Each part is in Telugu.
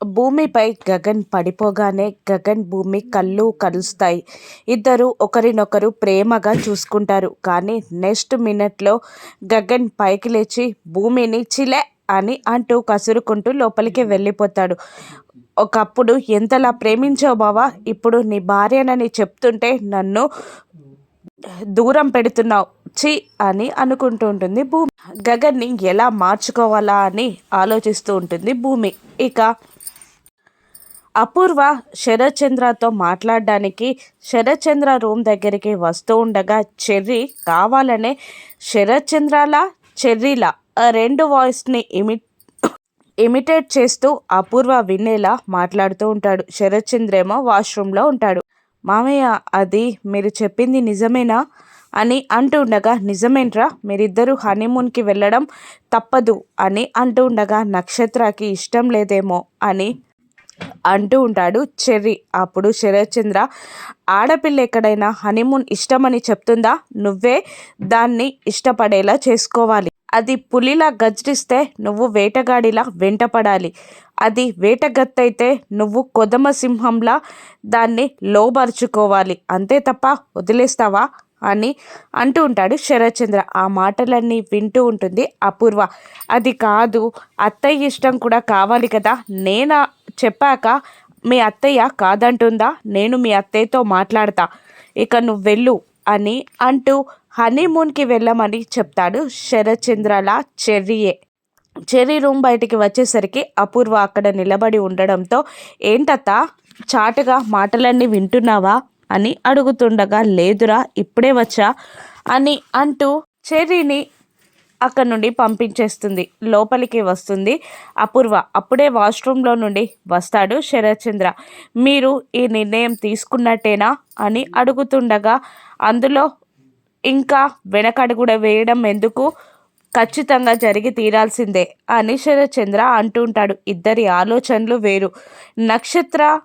భూమిపై గగన్ పడిపోగానే గగన్ భూమి కళ్ళు కలుస్తాయి. ఇద్దరు ఒకరినొకరు ప్రేమగా చూసుకుంటారు. కానీ నెక్స్ట్ మినిట్లో గగన్ పైకి లేచి భూమిని చిలే అని అంటూ కసురుకుంటూ లోపలికి వెళ్ళిపోతాడు. ఒకప్పుడు ఎంతలా ప్రేమించావు బావా? ఇప్పుడు నీ భార్యనని చెప్తుంటే నన్ను దూరం పెడుతున్నావు. చి అని అనుకుంటూ ఉంటుంది భూమి. గగన్ని ఎలా మార్చుకోవాలా అని ఆలోచిస్తూ ఉంటుంది భూమి. ఇక అపూర్వ శరత్చంద్రతో మాట్లాడడానికి శరత్చంద్ర రూమ్ దగ్గరికి వస్తూ ఉండగా చెర్రీ కావాలనే శరత్చంద్రలా చెర్రీలా ఆ రెండు వాయిస్ని ఇమిట్ ఇమిటేట్ చేస్తూ అపూర్వ వినేలా మాట్లాడుతూ ఉంటాడు. శరత్చంద్రేమో వాష్రూమ్లో ఉంటాడు. మామయ్య అది మీరు చెప్పింది నిజమేనా? అని అంటూ ఉండగా నిజమేంట్రా? మీరిద్దరూ హనీమూన్కి వెళ్ళడం తప్పదు అని అంటూ ఉండగా నక్షత్రకి ఇష్టం లేదేమో అని అంటూ ఉంటాడు చెర్రీ. అప్పుడు శరత్చంద్ర ఆడపిల్ల ఎక్కడైనా హనీమూన్ ఇష్టమని చెప్తుందా? నువ్వే దాన్ని ఇష్టపడేలా చేసుకోవాలి. అది పులిలా గజ్రిస్తే నువ్వు వేటగాడిలా వెంటపడాలి. అది వేటగత్తైతే నువ్వు కొదమ సింహంలా దాన్ని లోబరుచుకోవాలి. అంతే తప్ప వదిలేస్తావా? అని అంటూ ఉంటాడు శరత్చంద్ర. ఆ మాటలన్నీ వింటూ ఉంటుంది అపూర్వ. అది కాదు అత్తయ్య ఇష్టం కూడా కావాలి కదా. నేనా చెప్పాక మీ అత్తయ్య కాదంటుందా? నేను మీ అత్తయ్యతో మాట్లాడతా. ఇక నువ్వు వెళ్ళు అని అంటూ హనీమూన్కి వెళ్ళమని చెప్తాడు శరచంద్రల చెర్రీయే. చెర్రీ రూమ్ బయటికి వచ్చేసరికి అపూర్వ అక్కడ నిలబడి ఉండడంతో ఏంటత్త? చాటుగా మాటలన్నీ వింటున్నావా? అని అడుగుతుండగా లేదురా ఇప్పుడే వచ్చా అని అంటూ చెర్రీని అక్కడ నుండి పంపించేస్తుంది. లోపలికి వస్తుంది. అపూర్వ అప్పుడే వాష్రూమ్లో నుండి వస్తాడు శరత్చంద్ర. మీరు ఈ నిర్ణయం తీసుకున్నట్టేనా? అని అడుగుతుండగా అందులో ఇంకా వెనకడుగుడ వేయడం ఎందుకు? ఖచ్చితంగా జరిగి తీరాల్సిందే అని శరత్చంద్ర అంటుంటాడు ఇద్దరి ఆలోచనలు వేరు. నక్షత్ర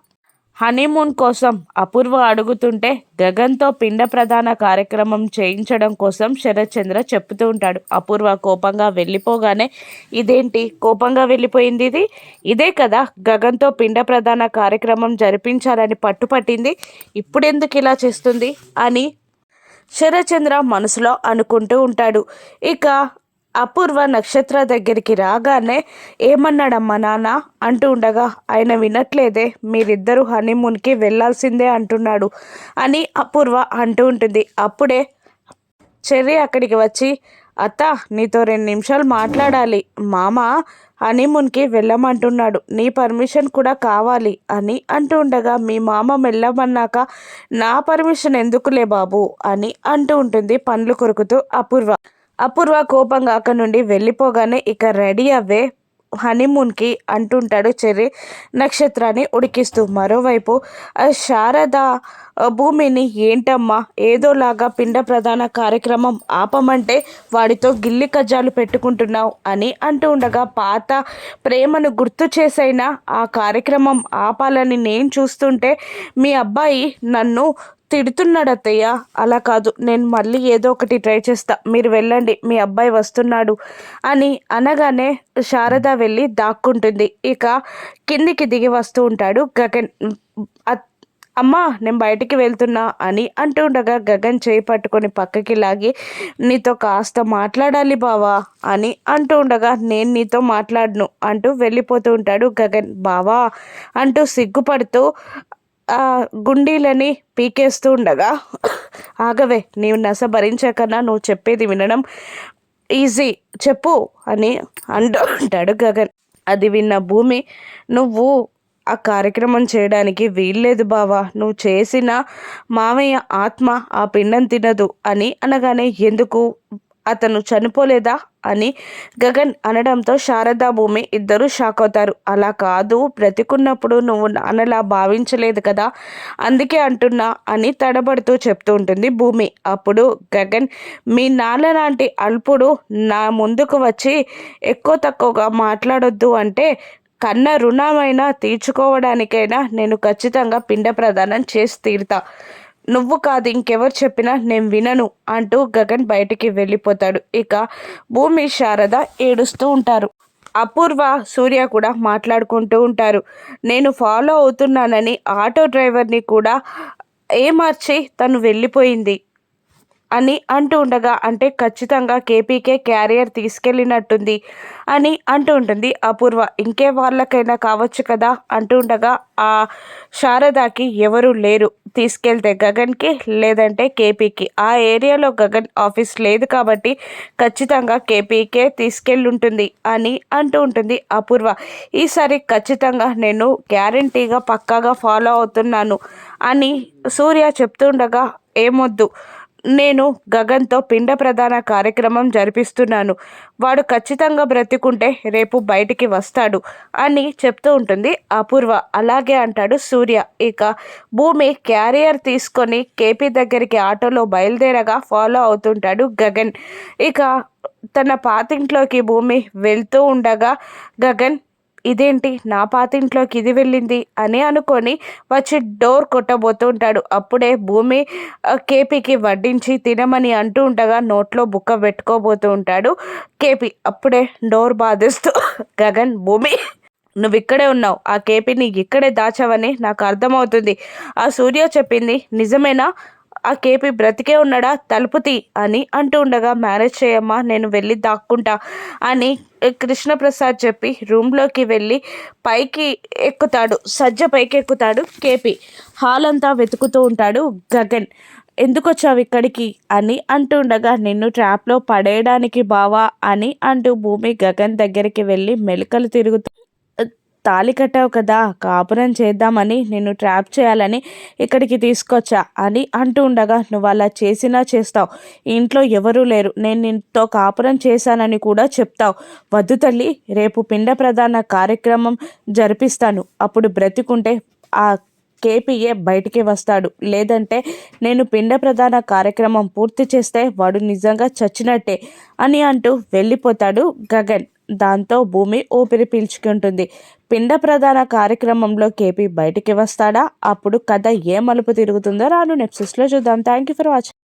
హనీమూన్ కోసం అపూర్వ అడుగుతుంటే గగన్తో పిండ ప్రధాన కార్యక్రమం చేయించడం కోసం శరత్చంద్ర చెప్తూ ఉంటాడు. అపూర్వ కోపంగా వెళ్ళిపోగానే ఇదేంటి? కోపంగా వెళ్ళిపోయింది ఇది? ఇదే కదా గగన్తో పిండ ప్రధాన కార్యక్రమం జరిపించాలని పట్టుపట్టింది. ఇప్పుడెందుకు ఇలా చేస్తుంది? అని శరచంద్ర మనసులో అనుకుంటూ ఉంటాడు. ఇక అపూర్వ నక్షత్ర దగ్గరికి రాగానే ఏమన్నాడమ్మా నాన్న? అంటూ ఉండగా ఆయన వినట్లేదే మీరిద్దరూ హనీమూన్కి వెళ్ళాల్సిందే అంటున్నాడు అని అపూర్వ అంటూ ఉంటుంది. అప్పుడే చెర్రీ అక్కడికి వచ్చి అత్త నీతో రెండు నిమిషాలు మాట్లాడాలి. మామ హనీమూన్కి వెళ్ళమంటున్నాడు. నీ పర్మిషన్ కూడా కావాలి అని అంటూ ఉండగా మీ మామ వెళ్ళమన్నాక నా పర్మిషన్ ఎందుకులే బాబు? అని అంటూ ఉంటుంది. పండ్లు కొరుకుతూ అపూర్వ అపూర్వ కోపంగా అక్కడి నుండి వెళ్ళిపోగానే ఇక రెడీ అవ్వే హనీమూన్కి అంటుంటాడు చెర్రీ నక్షత్రాన్ని ఉడికిస్తూ. మరోవైపు శారద భూమిని ఏంటమ్మా? ఏదోలాగా పిండ ప్రధాన కార్యక్రమం ఆపమంటే వాడితో గిల్లి కజ్జాలు పెట్టుకుంటున్నావు అని అంటూ ఉండగా పాత ప్రేమను గుర్తు చేసైనా ఆ కార్యక్రమం ఆపాలని నేను చూస్తుంటే మీ అబ్బాయి నన్ను తిడుతున్నాడు అత్తయ్య అలా కాదు నేను మళ్ళీ ఏదో ఒకటి ట్రై చేస్తా. మీరు వెళ్ళండి మీ అబ్బాయి వస్తున్నాడు అని అనగానే శారద వెళ్ళి దాక్కుంటుంది. ఇక కిందికి దిగి వస్తూ ఉంటాడు గగన్. అమ్మా నేను బయటికి వెళ్తున్నా అని అంటూ ఉండగా గగన్ చేయి పట్టుకొని పక్కకి లాగి నీతో కాస్త మాట్లాడాలి బావా అని అంటూ ఉండగా నేను నీతో మాట్లాడను అంటూ వెళ్ళిపోతూ ఉంటాడు గగన్. బావా అంటూ సిగ్గుపడుతూ ఆ గుండీలని పీకేస్తూ ఉండగా ఆగవే నీవు నస భరించకన్నా నువ్వు చెప్పేది వినడం ఈజీ చెప్పు అని అంటూ ఉంటాడు గగన్. అది విన్న భూమి నువ్వు ఆ కార్యక్రమం చేయడానికి వీల్లేదు బావా నువ్వు చేసిన మామయ్య ఆత్మ ఆ పిండం తినదు అని అనగానే ఎందుకు అతను చనిపోలేదా అని గగన్ అనడంతో శారదా భూమి ఇద్దరు షాక్ అవుతారు. అలా కాదు బ్రతికున్నప్పుడు నువ్వు నాన్నలా భావించలేదు కదా అందుకే అంటున్నా అని తడబడుతూ చెప్తూ ఉంటుంది భూమి. అప్పుడు గగన్ మీ నాన్న లాంటి అల్పుడు నా ముందుకు వచ్చి ఎక్కువ తక్కువగా మాట్లాడొద్దు అంటే కన్న రుణమైనా తీర్చుకోవడానికైనా నేను ఖచ్చితంగా పిండ ప్రదానం చేసి తీరుతా. నువ్వు కాదు ఇంకెవరు చెప్పినా నేను వినను అంటూ గగన్ బయటికి వెళ్ళిపోతాడు. ఇక భూమి శారద ఏడుస్తూ ఉంటారు. అపూర్వ సూర్య కూడా మాట్లాడుకుంటూ ఉంటారు. నేను ఫాలో అవుతున్నానని ఆటో డ్రైవర్ని కూడా ఏమార్చి తను వెళ్ళిపోయింది. అని అంటూ ఉండగా అంటే ఖచ్చితంగా కేపీకే క్యారియర్ తీసుకెళ్ళినట్టుంది అని అంటూ ఉంటుంది. అపూర్వ ఇంకే వాళ్ళకైనా కావచ్చు కదా? అంటూ ఉండగా ఆ శారదాకి ఎవరు లేరు. తీసుకెళ్తే గగన్కి లేదంటే కేపీకి. ఆ ఏరియాలో గగన్ ఆఫీస్ లేదు కాబట్టి ఖచ్చితంగా కేపీకే తీసుకెళ్ళుంటుంది అని అంటూ ఉంటుంది అపూర్వ. ఈసారి ఖచ్చితంగా నేను గ్యారంటీగా పక్కాగా ఫాలో అవుతున్నాను అని సూర్య చెప్తుండగా ఏమొద్దు. నేను గగన్తో పిండ ప్రధాన కార్యక్రమం జరిపిస్తున్నాను. వాడు ఖచ్చితంగా బ్రతికుంటే రేపు బయటికి వస్తాడు అని చెప్తూ ఉంటుంది అపూర్వ. అలాగే అంటాడు సూర్య. ఇక భూమి క్యారియర్ తీసుకొని కేపీ దగ్గరికి ఆటోలో బయలుదేరగా ఫాలో అవుతుంటాడు గగన్. ఇక తన పాతింట్లోకి భూమి వెళ్తూ ఉండగా గగన్ ఇదేంటి? నా పాతింట్లోకి ఇది వెళ్ళింది అని అనుకొని వచ్చి డోర్ కొట్టబోతూ ఉంటాడు. అప్పుడే భూమి కేపీకి వడ్డించి తినమని అంటూ ఉండగా నోట్లో బుక్క పెట్టుకోబోతూ ఉంటాడు కేపీ. అప్పుడే డోర్ బాధిస్తూ గగన్ భూమి నువ్వు ఇక్కడే ఉన్నావు. ఆ కేపీని ఇక్కడే దాచావని నాకు అర్థమవుతుంది. ఆ సూర్య చెప్పింది నిజమేనా? ఆ కేపీ బ్రతికే ఉన్నాడా? తలుపు తీ అని అంటూ ఉండగా మ్యారేజ్ చేయమ్మా నేను వెళ్ళి దాక్కుంటా అని కృష్ణప్రసాద్ చెప్పి రూమ్లోకి వెళ్ళి పైకి ఎక్కుతాడు. సజ్జ పైకి ఎక్కుతాడు కేపీ. హాల్ అంతా వెతుకుతూ ఉంటాడు గగన్. ఎందుకు వచ్చావు ఇక్కడికి? అని అంటుండగా నిన్ను ట్రాప్లో పడేయడానికి బావా అని అంటూ భూమి గగన్ దగ్గరికి వెళ్ళి మెలికలు తిరుగుతూ తాళి కట్టావు కదా కాపురం చేద్దామని నిన్ను ట్రాప్ చేయాలని ఇక్కడికి తీసుకొచ్చా అని అంటూ ఉండగా నువ్వు అలా చేసినా చేస్తావు. ఇంట్లో ఎవరూ లేరు. నేను నీతో కాపురం చేశానని కూడా చెప్తావు. వద్దు తల్లి రేపు పిండ ప్రధాన కార్యక్రమం జరిపిస్తాను. అప్పుడు బ్రతికుంటే ఆ కేపీఏ బయటికి వస్తాడు. లేదంటే నేను పిండ ప్రధాన కార్యక్రమం పూర్తి చేస్తే వాడు నిజంగా చచ్చినట్టే అని అంటూ వెళ్ళిపోతాడు గగన్. దాంతో భూమి ఊపిరి పీల్చుకుంటుంది. పిండ ప్రధాన కార్యక్రమంలో కేపీ బయటికి వస్తాడా? అప్పుడు కథ ఏ మలుపు తిరుగుతుందో రాను నెప్సిస్లో చూద్దాం. Thank you for watching